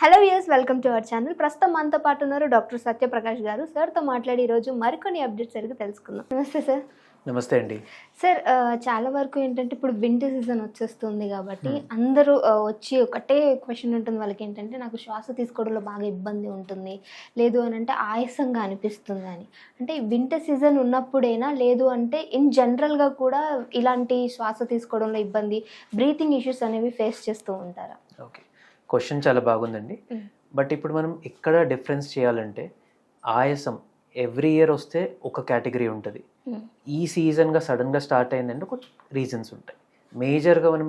Hello views welcome to our channel ప్రస్తుతం మనతో పాటు ఉన్నారు డాక్టర్ సత్యప్రకాష్ గారు. సార్తో మాట్లాడి ఈరోజు మరికొన్ని అప్డేట్స్ అడిగి తెలుసుకుందాం. నమస్తే సార్ నమస్తే అండి. సార్ చాలా వరకు ఏంటంటే ఇప్పుడు వింటర్ సీజన్ వచ్చేస్తుంది కాబట్టి అందరూ ఆ, వచ్చి ఒకటే క్వశ్చన్ ఉంటుంది వాళ్ళకి ఏంటంటే నాకు శ్వాస తీసుకోవడంలో బాగా ఇబ్బంది ఉంటుంది లేదు అని అంటే ఆయాసంగా అనిపిస్తుంది అని. అంటే వింటర్ సీజన్ ఉన్నప్పుడైనా లేదు అంటే ఇన్ జనరల్గా కూడా ఇలాంటి శ్వాస తీసుకోవడంలో ఇబ్బంది బ్రీతింగ్ ఇష్యూస్ అనేవి ఫేస్ చేస్తూ ఉంటారా? ఓకే క్వశ్చన్ చాలా బాగుందండి. బట్ ఇప్పుడు మనం ఎక్కడ డిఫరెన్స్ చేయాలంటే ఆయాసం ఎవ్రీ ఇయర్ వస్తే ఒక కేటగిరీ ఉంటుంది. ఈ సీజన్గా సడన్గా స్టార్ట్ అయిందంటే ఒక రీజన్స్ ఉంటాయి. మేజర్గా మనం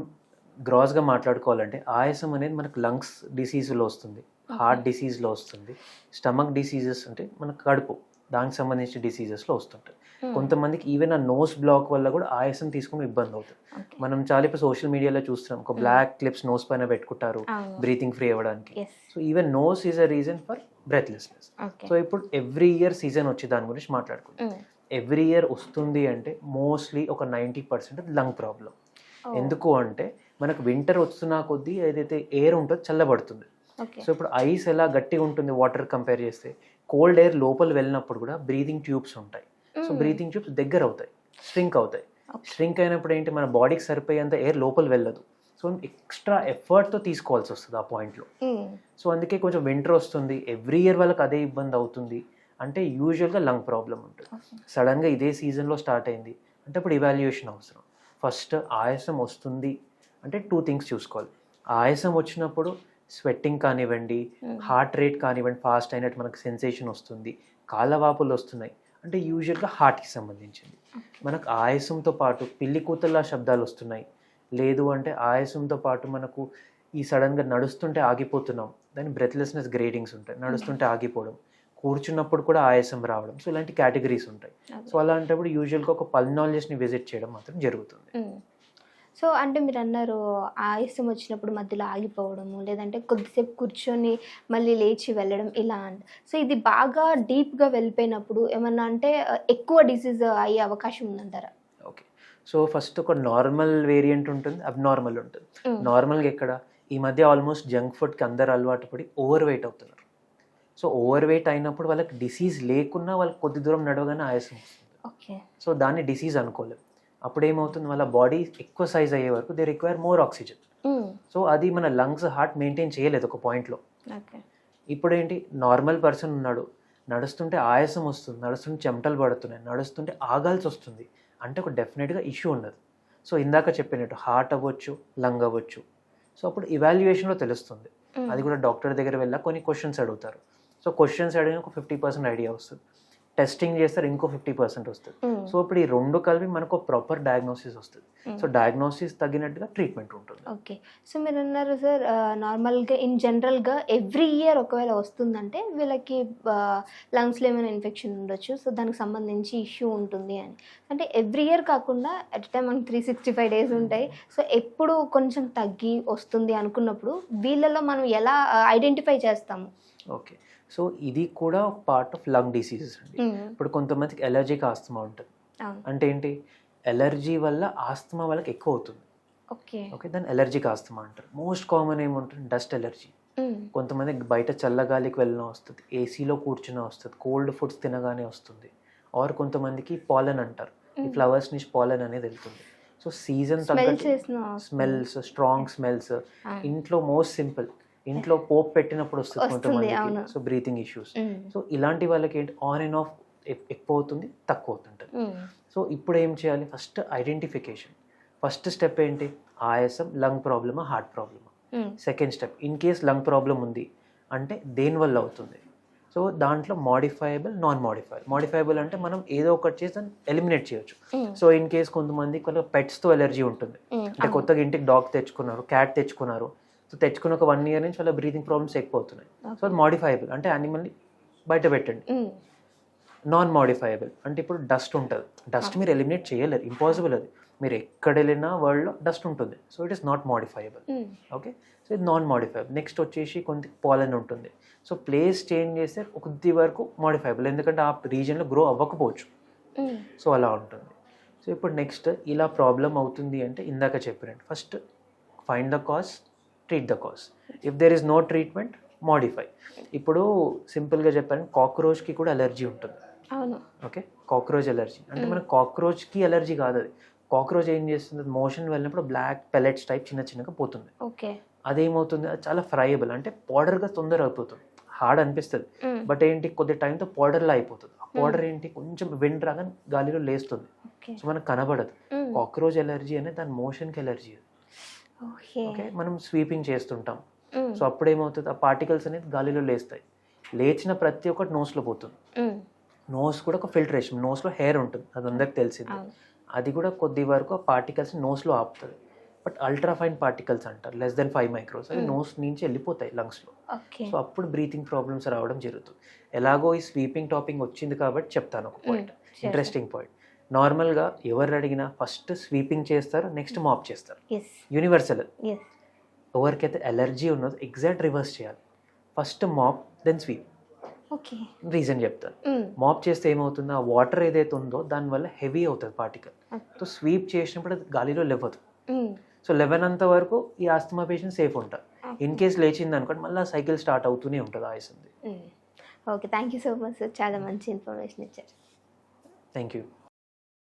గ్రాస్గా మాట్లాడుకోవాలంటే ఆయాసం అనేది మనకు లంగ్స్ డిసీజ్లో వస్తుంది. హార్ట్ డిసీజ్లో వస్తుంది. స్టమక్ డిసీజెస్ అంటే మనకు కడుపు. దానికి సంబంధించిన డిసీజెస్లో వస్తుంటాయి. కొంతమందికి ఈవెన్ ఆ నోస్ బ్లాక్ వల్ల కూడా ఆయాసం తీసుకుని ఇబ్బంది అవుతుంది. మనం చాలా ఇప్పుడు సోషల్ మీడియాలో చూస్తున్నాం. ఒక బ్లాక్ క్లిప్స్ నోస్ పైన పెట్టుకుంటారు బ్రీతింగ్ ఫ్రీ అవ్వడానికి. So even nose is a reason for breathlessness so ఇప్పుడు ఎవ్రీ ఇయర్ సీజన్ వచ్చి దాని గురించి మాట్లాడుకుంటాం ఎవ్రీ ఇయర్ వస్తుంది అంటే మోస్ట్లీ ఒక నైంటీ పర్సెంట్ లంగ్ ప్రాబ్లం ఎందుకు అంటే మనకు వింటర్ వస్తున్నా కొద్దీ ఏదైతే ఎయిర్ ఉంటుందో చల్లబడుతుంది. సో ఇప్పుడు ఐస్ ఎలా గట్టిగా ఉంటుంది వాటర్ కంపేర్ చేస్తే కోల్డ్ ఎయిర్ లోపల వెళ్ళినప్పుడు కూడా బ్రీతింగ్ ట్యూబ్స్ ఉంటాయి. సో బ్రీతింగ్ ట్యూబ్స్ దగ్గర అవుతాయి స్ట్రింక్ అవుతాయి. స్ట్రింక్ అయినప్పుడు ఏంటి మన బాడీకి సరిపోయేంత ఎయిర్ లోపల వెళ్ళదు. సో ఎక్స్ట్రా ఎఫర్ట్తో తీసుకోవాల్సి వస్తుంది ఆ పాయింట్లో. సో అందుకే కొంచెం వింటర్ వస్తుంది ఎవ్రీ ఇయర్ వాళ్ళకి అదే ఇబ్బంది అవుతుంది. అంటే యూజువల్గా లంగ్ ప్రాబ్లం ఉంటుంది. సడన్గా ఇదే సీజన్లో స్టార్ట్ అయింది. అంటే ఇప్పుడు ఇవాల్యుయేషన్ అవసరం. ఫస్ట్ ఆయాసం వస్తుంది. అంటే టూ థింగ్స్ చూసుకోవాలి. ఆయాసం వచ్చినప్పుడు స్వెట్టింగ్ కానివ్వండి హార్ట్ రేట్ కానివ్వండి ఫాస్ట్ అయినట్టు మనకు సెన్సేషన్ వస్తుంది. కాళ్ళవాపులు వస్తున్నాయి. అంటే యూజువల్గా హార్ట్కి సంబంధించింది. మనకు ఆయాసంతో పాటు పిల్లి కూతల్లా శబ్దాలు వస్తున్నాయి. లేదు అంటే ఆయాసంతో పాటు మనకు ఈ సడన్గా నడుస్తుంటే ఆగిపోతున్నాం. దాని బ్రెత్లెస్నెస్ గ్రేడింగ్స్ ఉంటాయి. నడుస్తుంటే ఆగిపోవడం. కూర్చున్నప్పుడు కూడా ఆయాసం రావడం. సో ఇలాంటి కేటగిరీస్ ఉంటాయి. సో అలాంటప్పుడు యూజువల్గా ఒక పల్నాలజిస్ట్ని విజిట్ చేయడం మాత్రం జరుగుతుంది. సో అంటే మీరు అన్నారు ఆయాసం వచ్చినప్పుడు మధ్యలో ఆగిపోవడము లేదంటే కొద్దిసేపు కూర్చొని మళ్ళీ లేచి వెళ్ళడం ఇలా అంట. సో ఇది బాగా డీప్గా వెళ్ళిపోయినప్పుడు ఏమన్నా అంటే ఎక్కువ డిసీజ్ అయ్యే అవకాశం ఉందంటారా? ఓకే. సో ఫస్ట్ ఒక నార్మల్ వేరియంట్ ఉంటుంది అబ్నార్మల్ ఉంటుంది. నార్మల్గా ఎక్కడ? ఈ మధ్య ఆల్మోస్ట్ జంక్ ఫుడ్కి అందరు అలవాటు పడి ఓవర్ వెయిట్ అవుతున్నారు. సో ఓవర్ వెయిట్ అయినప్పుడు వాళ్ళకి డిసీజ్ లేకున్నా వాళ్ళకి కొద్ది దూరం నడవగానే ఆయాసం వస్తుంది. ఓకే. సో దాన్ని డిసీజ్ అనుకోలేం. అప్పుడు ఏమవుతుంది వాళ్ళ బాడీ ఎక్కువ సైజ్ అయ్యే వరకు they require more oxygen. So అది మన లంగ్స్ హార్ట్ మెయింటైన్ చేయలేదు ఒక పాయింట్లో. ఇప్పుడు ఏంటి నార్మల్ పర్సన్ ఉన్నాడు నడుస్తుంటే ఆయాసం వస్తుంది నడుస్తుంటే చెమటలు పడుతున్నాయి నడుస్తుంటే ఆగాల్సి వస్తుంది. అంటే ఒక డెఫినెట్గా ఇష్యూ ఉన్నది సో ఇందాక చెప్పినట్టు హార్ట్ అవ్వచ్చు లంగ్ అవ్వచ్చు. సో అప్పుడు ఇవాల్యుయేషన్లో తెలుస్తుంది. అది కూడా డాక్టర్ దగ్గర వెళ్ళా కొన్ని క్వశ్చన్స్ అడుగుతారు. సో క్వశ్చన్స్ అడిగిన ఒక ఫిఫ్టీ పర్సెంట్ ఐడియా వస్తుంది. టెస్టింగ్ చేస్తారు ఇంకో ఫిఫ్టీ పర్సెంట్ వస్తుంది. సో ఇప్పుడు ఈ రెండు కలిపి మనకు ప్రాపర్ డయాగ్నోసిస్ వస్తుంది. సో డయాగ్నోసిస్ తగినట్టుగా ట్రీట్మెంట్ ఉంటుంది. ఓకే సో మీరు అన్నారు సార్ నార్మల్గా ఇన్ జనరల్గా ఎవ్రీ ఇయర్ ఒకవేళ వస్తుందంటే వీళ్ళకి లంగ్స్లో ఏమైనా ఇన్ఫెక్షన్ ఉండొచ్చు. సో దానికి సంబంధించి ఇష్యూ ఉంటుంది అని. అంటే ఎవ్రీ ఇయర్ కాకుండా అట్ టైం మనకి త్రీ సిక్స్టీ ఫైవ్ డేస్ ఉంటాయి. సో ఎప్పుడు కొంచెం తగ్గి వస్తుంది అనుకున్నప్పుడు వీళ్ళలో మనం ఎలా ఐడెంటిఫై చేస్తాము? ఓకే. సో ఇది కూడా పార్ట్ ఆఫ్ లంగ్ డిసీజెస్ అండి. ఇప్పుడు కొంతమందికి ఎలర్జీకి ఆస్తమా ఉంటుంది. అంటే ఏంటి? ఎలర్జీ వల్ల ఆస్తమా వాళ్ళకి ఎక్కువ అవుతుంది. ఓకే. ఓకే దాన్ని ఎలర్జీకి ఆస్తమా అంటారు. మోస్ట్ కామన్ ఏముంటుంది? డస్ట్ ఎలర్జీ కొంతమందికి బయట చల్లగాలికి వెళ్ళినా వస్తుంది. ఏసీలో కూర్చున్నా వస్తుంది. కోల్డ్ ఫుడ్స్ తినగానే వస్తుంది. ఆర్ కొంతమందికి పాలన్ అంటారు. ఈ ఫ్లవర్స్ నుంచి పాలన్ అనేది వెళ్తుంది. So season smells strong smells ఇంట్లో మోస్ట్ సింపుల్ ఇంట్లో పోప్ పెట్టినప్పుడు వస్తుంది కొంతమందికి. సో బ్రీతింగ్ ఇష్యూస్ సో ఇలాంటి వాళ్ళకి ఏంటి ఆన్ అండ్ ఆఫ్ ఎక్కువ అవుతుంది తక్కువ అవుతుంటుంది సో ఇప్పుడు ఏం చేయాలి? ఫస్ట్ ఐడెంటిఫికేషన్ ఫస్ట్ స్టెప్ ఏంటి? ఆయాసం లంగ్ ప్రాబ్లమా హార్ట్ ప్రాబ్లమా second step in case lung problem ఉంది అంటే దేని వల్ల అవుతుంది? సో దాంట్లో మాడిఫైయబుల్ నాన్ మాడిఫైబుల్ మాడిఫైబుల్ అంటే మనం ఏదో ఒకటి చేసి దాన్ని ఎలిమినేట్ చేయొచ్చు. సో ఇన్ కేస్ కొంతమంది కొంత పెట్స్తో ఎలర్జీ ఉంటుంది. అంటే కొత్తగా ఇంటికి డాగ్ తెచ్చుకున్నారు క్యాట్ తెచ్చుకున్నారు. సో తెచ్చుకున్న ఒక వన్ ఇయర్ నుంచి వాళ్ళ బ్రీతింగ్ ప్రాబ్లమ్స్ ఎక్కువ అవుతున్నాయి సో అది మాడిఫైయబుల్ అంటే యానిమల్ని బయట పెట్టండి. నాన్ మాడిఫైయబుల్ అంటే ఇప్పుడు డస్ట్ ఉంటుంది. డస్ట్ మీరు ఎలిమినేట్ చేయలేరు ఇంపాసిబుల్ అది. మీరు ఎక్కడ వెళ్ళినా వరల్డ్లో డస్ట్ ఉంటుంది. So it is not modifiable okay so ఇది నాన్ మాడిఫైబుల్ నెక్స్ట్ వచ్చేసి కొంత పాలన్ ఉంటుంది. సో ప్లేస్ చేంజ్ చేస్తే కొద్ది వరకు మాడిఫైబుల్ ఎందుకంటే ఆ రీజన్లో గ్రో అవ్వకపోవచ్చు. సో అలా ఉంటుంది. సో ఇప్పుడు నెక్స్ట్ ఇలా ప్రాబ్లం అవుతుంది అంటే ఇందాక చెప్పినట్టు. First find the cause treat the cause if there is no treatment modify ఇప్పుడు సింపుల్గా చెప్పాలంటే కాక్రోచ్కి కూడా అలర్జీ ఉంటుంది. అవును. ఓకే? కాక్రోచ్ ఎలర్జీ అంటే మన కాక్రోచ్కి ఎలర్జీ కాదు అది. కాక్రోచ్ ఏం చేస్తుంది? మోషన్ వెళ్ళినప్పుడు బ్లాక్ పెలెట్స్ టైప్ చిన్న చిన్నగా పోతుంది. ఓకే. అదేమవుతుంది? అది చాలా ఫ్రైయబుల్ అంటే పౌడర్గా తొందర అయిపోతుంది. హార్డ్ అనిపిస్తుంది. బట్ ఏంటి? కొద్ది టైంతో పౌడర్లా అయిపోతుంది. ఆ పౌడర్ ఏంటి? కొంచెం విండ్ రాగా గాలిలో లేస్తుంది. సో మనకు కనబడదు. కాక్రోచ్ ఎలర్జీ అనేది దాని మోషన్కి ఎలర్జీ ఓకే ఓకే. మనం స్వీపింగ్ చేస్తుంటాం. సో అప్పుడు ఏమవుతుంది ఆ పార్టికల్స్ అనేది గాలిలో లేస్తాయి. లేచిన ప్రతి ఒక్కటి నోస్లో పోతుంది. నోస్ కూడా ఒక ఫిల్టరేషన్. నోస్లో హెయిర్ ఉంటుంది. అది అందరికి తెలిసింది. అది కూడా కొద్ది వరకు ఆ పార్టికల్స్ నోస్లో ఆపుతుంది. బట్ అల్ట్రా ఫైన్ పార్టికల్స్ అంటారు. Less than five micros. అవి. నోస్ నుంచి వెళ్ళిపోతాయి లంగ్స్లో. సో అప్పుడు బ్రీతింగ్ ప్రాబ్లమ్స్ రావడం జరుగుతుంది. ఎలాగో ఈ స్వీపింగ్ టాపింగ్ వచ్చింది కాబట్టి చెప్తాను ఒక పాయింట్. Interesting point. నార్మల్గా ఎవరు అడిగినా ఫస్ట్ స్వీపింగ్ చేస్తారు నెక్స్ట్ మాప్ చేస్తారు. యూనివర్సల్ ఎవరికైతే ఎలర్జీ ఉన్నదో ఎగ్జాక్ట్ రివర్స్ చేయాలి. First mop then sweep okay reason చెప్తాను. మాప్ చేస్తే ఏమవుతుంది ఆ వాటర్ ఏదైతే ఉందో దానివల్ల హెవీ అవుతుంది పార్టికల్ సో స్వీప్ చేసినప్పుడు అది గాలిలో లేవదు సో లెవెన్ అంత వరకు ఈ ఆస్తమా పేషెంట్ సేఫ్ ఉంటారు. ఇన్ కేస్ లేచింది అనుకోండి మళ్ళీ సైకిల్ స్టార్ట్ అవుతూనే ఉంటుంది ఆయుస్తుంది okay thank you so much sir చాలా మంచి ఇన్ఫర్మేషన్ ఇచ్చారు. Thank you